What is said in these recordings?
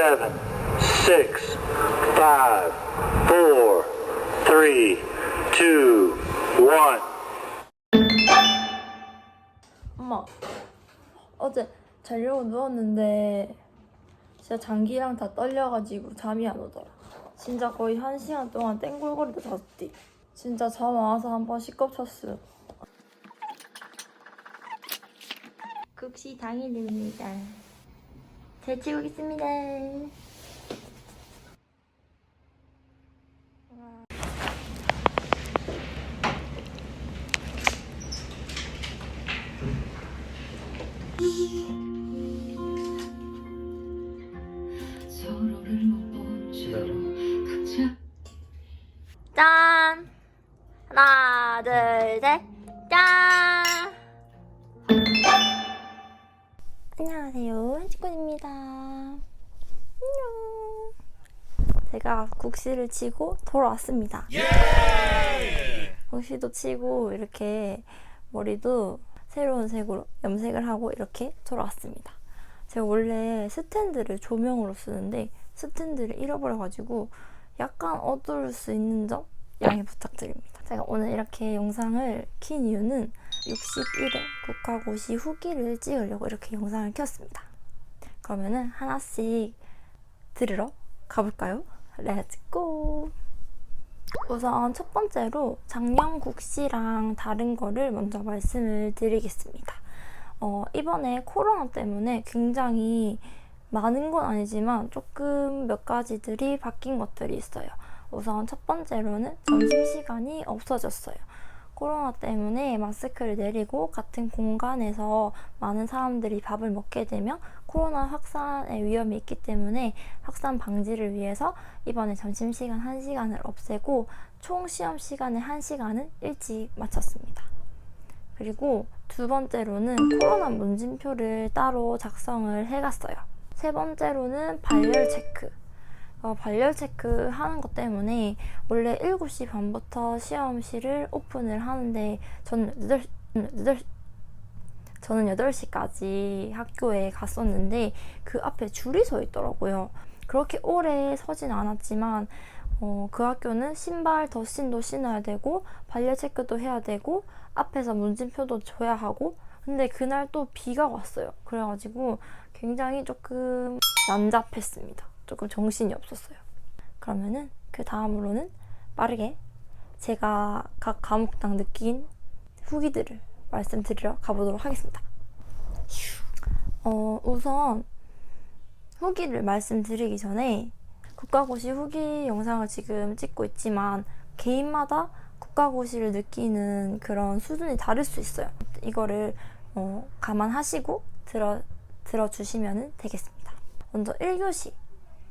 seven, six, five, four, three, two, one. 엄마 어제 자려고 누웠는데 진짜 장기랑 다 떨려가지고 잠이 안 오더라. 진짜 거의 한 시간 동안 땡골거리다 잤지 진짜 잠 와서 한번 시겁쳤어 국시 당일입니다 잘 치고 있습니다 짠! 하나, 둘, 셋, 안녕하세요, 한치권입니다. 안녕. 제가 국시를 치고 돌아왔습니다. 국시도 치고 이렇게 머리도 새로운 색으로 염색을 하고 이렇게 돌아왔습니다. 제가 원래 스탠드를 조명으로 쓰는데 스탠드를 잃어버려가지고 약간 어두울 수 있는 점 양해 부탁드립니다. 제가 오늘 이렇게 영상을 킨 이유는 61회 국가고시 후기를 찍으려고 이렇게 영상을 켰습니다. 그러면은 하나씩 들으러 가볼까요? 렛츠고! 우선 첫 번째로 작년 국시랑 다른 거를 먼저 말씀을 드리겠습니다. 어, 이번에 코로나 때문에 굉장히 많은 건 아니지만 조금 몇 가지들이 바뀐 것들이 있어요. 우선 첫 번째로는 점심시간이 없어졌어요. 코로나 때문에 마스크를 내리고 같은 공간에서 많은 사람들이 밥을 먹게 되면 코로나 확산의 위험이 있기 때문에 확산 방지를 위해서 이번에 점심시간 1시간을 없애고 총 시험 시간의 1시간은 일찍 마쳤습니다. 그리고 두 번째로는 코로나 문진표를 따로 작성을 해갔어요. 세 번째로는 발열 체크. 어, 발열 체크 하는 것 때문에 원래 7시 반부터 시험실을 오픈을 하는데 저는 8, 8, 저는 8시까지 학교에 갔었는데 그 앞에 줄이 서 있더라고요. 그렇게 오래 서진 않았지만 어, 그 학교는 신발 덧신도 신어야 되고 발열 체크도 해야 되고 앞에서 문진표도 줘야 하고 근데 그날 또 비가 왔어요. 그래가지고 굉장히 조금 난잡했습니다. 조금 정신이 없었어요. 그러면은 그 다음으로는 빠르게 제가 각 과목당 느낀 후기들을 말씀드리러 가보도록 하겠습니다. 휴. 어, 우선 후기를 말씀드리기 전에 국가고시 후기 영상을 지금 찍고 있지만 개인마다 국가고시를 느끼는 그런 수준이 다를 수 있어요. 이거를 어, 감안하시고 들어, 들어주시면 되겠습니다. 먼저 1교시.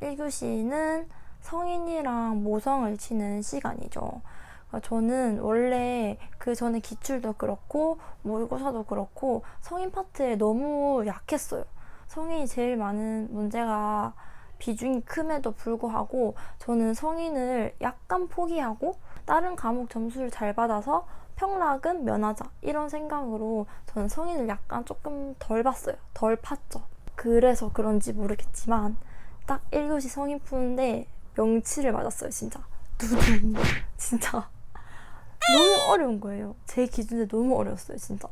1교시는 성인이랑 모성을 치는 시간이죠. 그러니까 저는 원래 그 전에 기출도 그렇고 모의고사도 그렇고 성인 파트에 너무 약했어요. 성인이 제일 많은 문제가 비중이 큼에도 불구하고 저는 성인을 약간 포기하고 다른 과목 점수를 잘 받아서 평락은 면하자 이런 생각으로 저는 성인을 약간 조금 덜 봤어요. 덜 팠죠. 그래서 그런지 모르겠지만 딱 1교시 성인 푸는데 명치를 맞았어요, 진짜. 두둥. 진짜. 너무 어려운 거예요. 제 기준에 너무 어려웠어요, 진짜.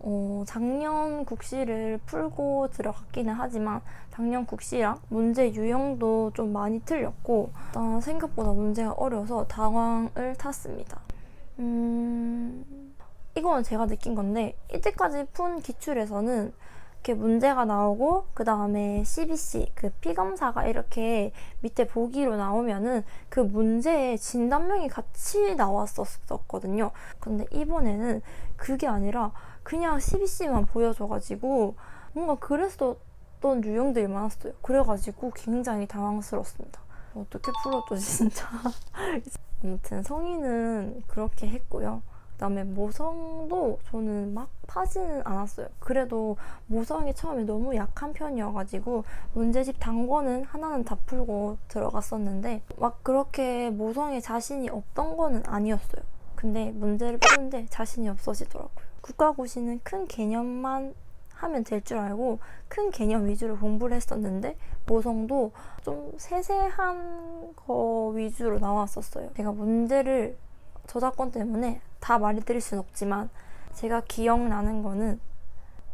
어, 작년 국시를 풀고 들어갔기는 하지만 작년 국시랑 문제 유형도 좀 많이 틀렸고 일단 생각보다 문제가 어려워서 당황을 탔습니다. 음, 이거는 제가 느낀 건데 이때까지 푼 기출에서는 이렇게 문제가 나오고 그 다음에 CBC 그 피검사가 이렇게 밑에 보기로 나오면은 그 문제의 진단명이 같이 나왔었거든요. 근데 이번에는 그게 아니라 그냥 CBC만 보여줘가지고 뭔가 그랬었던 유형들이 많았어요. 그래가지고 굉장히 당황스럽습니다. 어떻게 풀었죠 진짜. 아무튼 성인은 그렇게 했고요. 그다음에 모성도 저는 막 파지는 않았어요. 그래도 모성이 처음에 너무 약한 편이어가지고 문제집 단권은 하나는 다 풀고 들어갔었는데 막 그렇게 모성에 자신이 없던 거는 아니었어요. 근데 문제를 푸는데 자신이 없어지더라고요. 국가고시는 큰 개념만 하면 될 줄 알고 큰 개념 위주로 공부를 했었는데 모성도 좀 세세한 거 위주로 나왔었어요. 제가 문제를 저작권 때문에 다 말해드릴 순 없지만 제가 기억나는 거는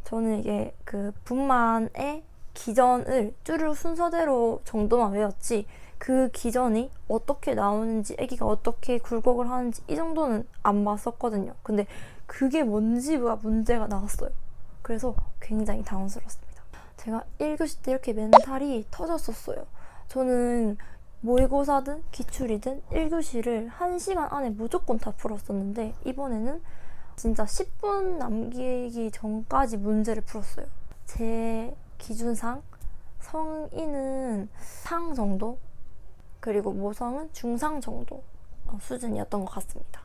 저는 이게 그 분만의 기전을 쭈르 순서대로 정도만 외웠지 그 기전이 어떻게 나오는지 아기가 어떻게 굴곡을 하는지 이 정도는 안 봤었거든요. 근데 그게 뭔지가 문제가 나왔어요. 그래서 굉장히 당황스러웠습니다. 제가 1교시 때 이렇게 멘탈이 터졌었어요. 저는 모의고사든 기출이든 1교시를 1시간 안에 무조건 다 풀었었는데 이번에는 진짜 10분 남기기 전까지 문제를 풀었어요. 제 기준상 성인은 상 정도 그리고 모성은 중상 정도 어, 수준이었던 것 같습니다.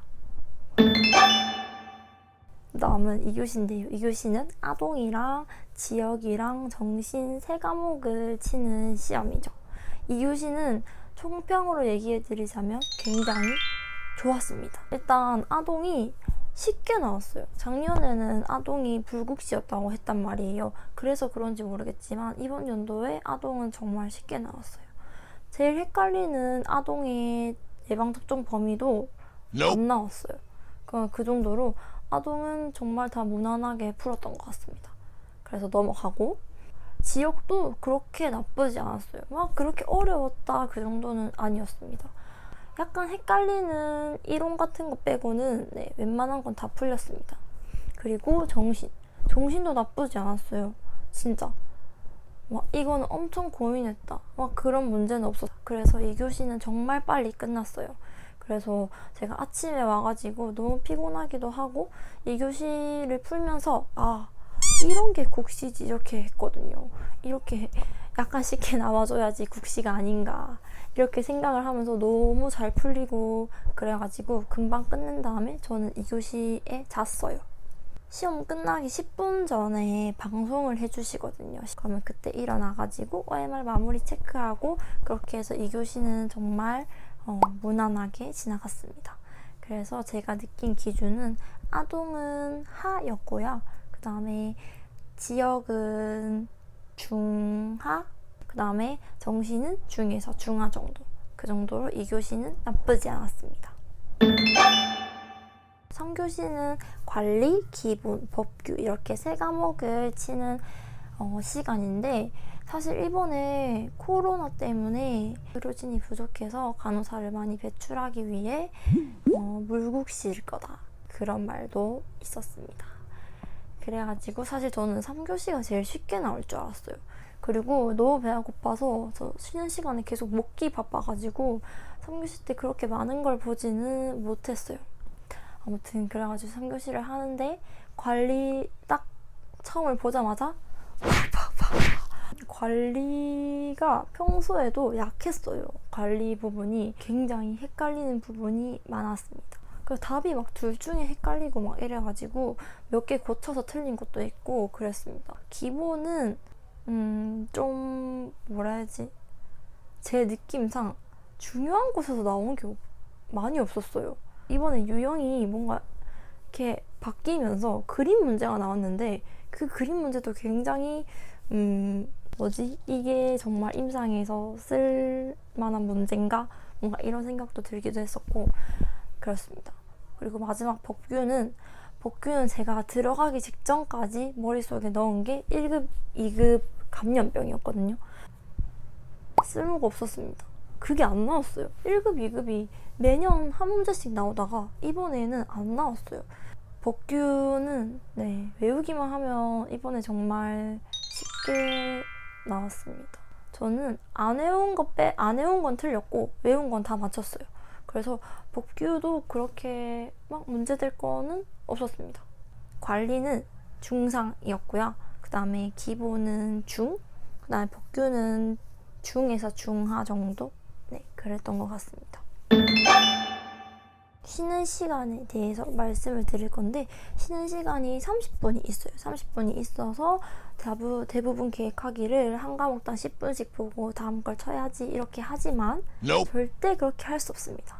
다음은 2교시인데요. 2교시는 아동이랑 지역이랑 정신 세 과목을 치는 시험이죠. 2교시는 총평으로 얘기해 드리자면 굉장히 좋았습니다. 일단 아동이 쉽게 나왔어요. 작년에는 아동이 불국시였다고 했단 말이에요. 그래서 그런지 모르겠지만 이번 연도에 아동은 정말 쉽게 나왔어요. 제일 헷갈리는 아동의 예방접종 범위도 안 나왔어요. 그, 그 정도로 아동은 정말 다 무난하게 풀었던 것 같습니다. 그래서 넘어가고 지역도 그렇게 나쁘지 않았어요. 막 그렇게 어려웠다 그 정도는 아니었습니다. 약간 헷갈리는 이론 같은 거 빼고는 네, 웬만한 건 다 풀렸습니다. 그리고 정신. 정신도 나쁘지 않았어요. 진짜. 와, 이거는 엄청 고민했다. 와, 그런 문제는 없었어. 그래서 이 교시는 정말 빨리 끝났어요. 그래서 제가 아침에 와가지고 너무 피곤하기도 하고 이 교시를 풀면서 아, 이런 게 국시지 이렇게 했거든요. 이렇게 약간 쉽게 나와줘야지 국시가 아닌가. 이렇게 생각을 하면서 너무 잘 풀리고 그래가지고 금방 끝낸 다음에 저는 2교시에 잤어요. 시험 끝나기 10분 전에 방송을 해주시거든요. 그러면 그때 일어나가지고 OMR 마무리 체크하고 그렇게 해서 2교시는 정말 어, 무난하게 지나갔습니다. 그래서 제가 느낀 기준은 아동은 하였고요. 그 다음에 지역은 중하, 그 다음에 정시는 중에서 중하 정도. 그 정도로 2교시는 나쁘지 않았습니다. 3교시는 관리, 기본, 법규 이렇게 세 과목을 치는 어, 시간인데 사실 이번에 코로나 때문에 의료진이 부족해서 간호사를 많이 배출하기 위해 어, 물국시일 거다 그런 말도 있었습니다. 그래가지고 사실 저는 3교시가 제일 쉽게 나올 줄 알았어요. 그리고 너무 배가 고파서 저 쉬는 시간에 계속 먹기 바빠가지고 3교시 때 그렇게 많은 걸 보지는 못했어요. 아무튼 그래가지고 3교시를 하는데 관리 딱 처음을 보자마자 관리가 평소에도 약했어요. 관리 부분이 굉장히 헷갈리는 부분이 많았습니다. 그 답이 막 둘 중에 헷갈리고 막 이래가지고 몇 개 고쳐서 틀린 것도 있고 그랬습니다. 기본은 음, 좀 뭐라 해야지 제 느낌상 중요한 곳에서 나온 게 많이 없었어요. 이번에 유형이 뭔가 이렇게 바뀌면서 그림 문제가 나왔는데 그 그림 문제도 굉장히 음 뭐지 이게 정말 임상에서 쓸 만한 문제인가 뭔가 이런 생각도 들기도 했었고 그렇습니다. 그리고 마지막 법규는 법규는 제가 들어가기 직전까지 머릿속에 넣은 게 1급, 2급 감염병이었거든요. 쓸모가 없었습니다. 그게 안 나왔어요. 1급, 2급이 매년 한 문제씩 나오다가 이번에는 안 나왔어요. 법규는 네, 외우기만 하면 이번에 정말 쉽게 나왔습니다. 저는 안 외운 것 빼, 안 외운 건 틀렸고 외운 건 다 맞췄어요. 그래서 법규도 그렇게 막 문제될 거는 없었습니다. 관리는 중상이었고요. 그 다음에 기본은 중, 그 다음에 법규는 중에서 중하 정도? 네, 그랬던 것 같습니다. 쉬는 시간에 대해서 말씀을 드릴 건데 쉬는 시간이 30분이 있어요. 30분이 있어서 대부, 대부분 계획하기를 한 과목당 10분씩 보고 다음 걸 쳐야지 이렇게 하지만 절대 그렇게 할 수 없습니다.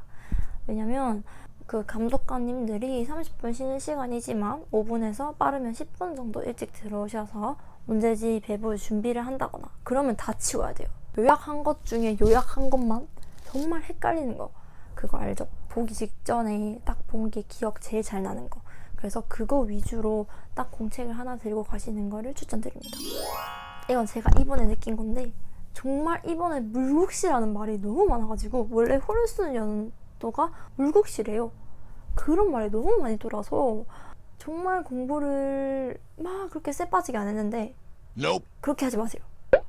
왜냐면 그 감독관님들이 30분 쉬는 시간이지만 5분에서 빠르면 10분 정도 일찍 들어오셔서 문제지 배부 준비를 한다거나 그러면 다 치워야 돼요. 요약한 것 중에 요약한 것만 정말 헷갈리는 거 그거 알죠? 보기 직전에 딱 본 게 기억 제일 잘 나는 거. 그래서 그거 위주로 딱 공책을 하나 들고 가시는 거를 추천드립니다. 이건 제가 이번에 느낀 건데 정말 이번에 물국시라는 말이 너무 많아가지고 원래 호르스 연 도가 물국시래요. 그런 말이 너무 많이 돌아서 정말 공부를 막 그렇게 쎄 빠지게 안 했는데 Nope. 그렇게 하지 마세요.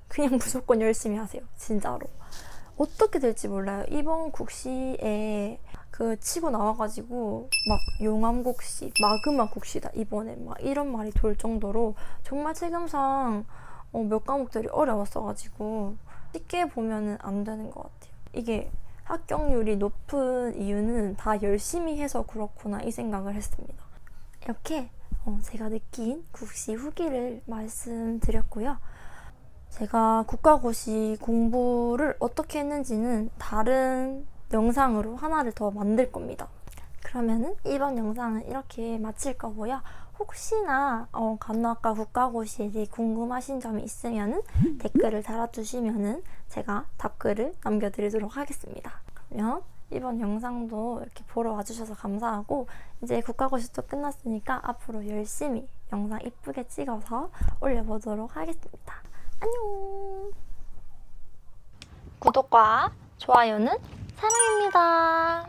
그냥 무조건 열심히 하세요. 진짜로. 어떻게 될지 몰라요. 이번 국시에 그 치고 나와가지고 막 용암국시, 마그마 국시다 이번에 막 이런 말이 돌 정도로 정말 체감상 어, 몇 과목들이 어려웠어가지고 쉽게 보면은 안 되는 것 같아요. 이게 합격률이 높은 이유는 다 열심히 해서 그렇구나 이 생각을 했습니다. 이렇게 어, 제가 느낀 국시 후기를 말씀드렸고요. 제가 국가고시 공부를 어떻게 했는지는 다른 영상으로 하나를 더 만들 겁니다. 그러면은 이번 영상은 이렇게 마칠 거고요. 혹시나 어, 간호학과 국가고시에 궁금하신 점이 있으면은 댓글을 달아주시면은 제가 답글을 남겨드리도록 하겠습니다. 그러면 이번 영상도 이렇게 보러 와주셔서 감사하고 이제 국가고시도 끝났으니까 앞으로 열심히 영상 이쁘게 찍어서 올려보도록 하겠습니다. 안녕. 구독과 좋아요는 사랑입니다.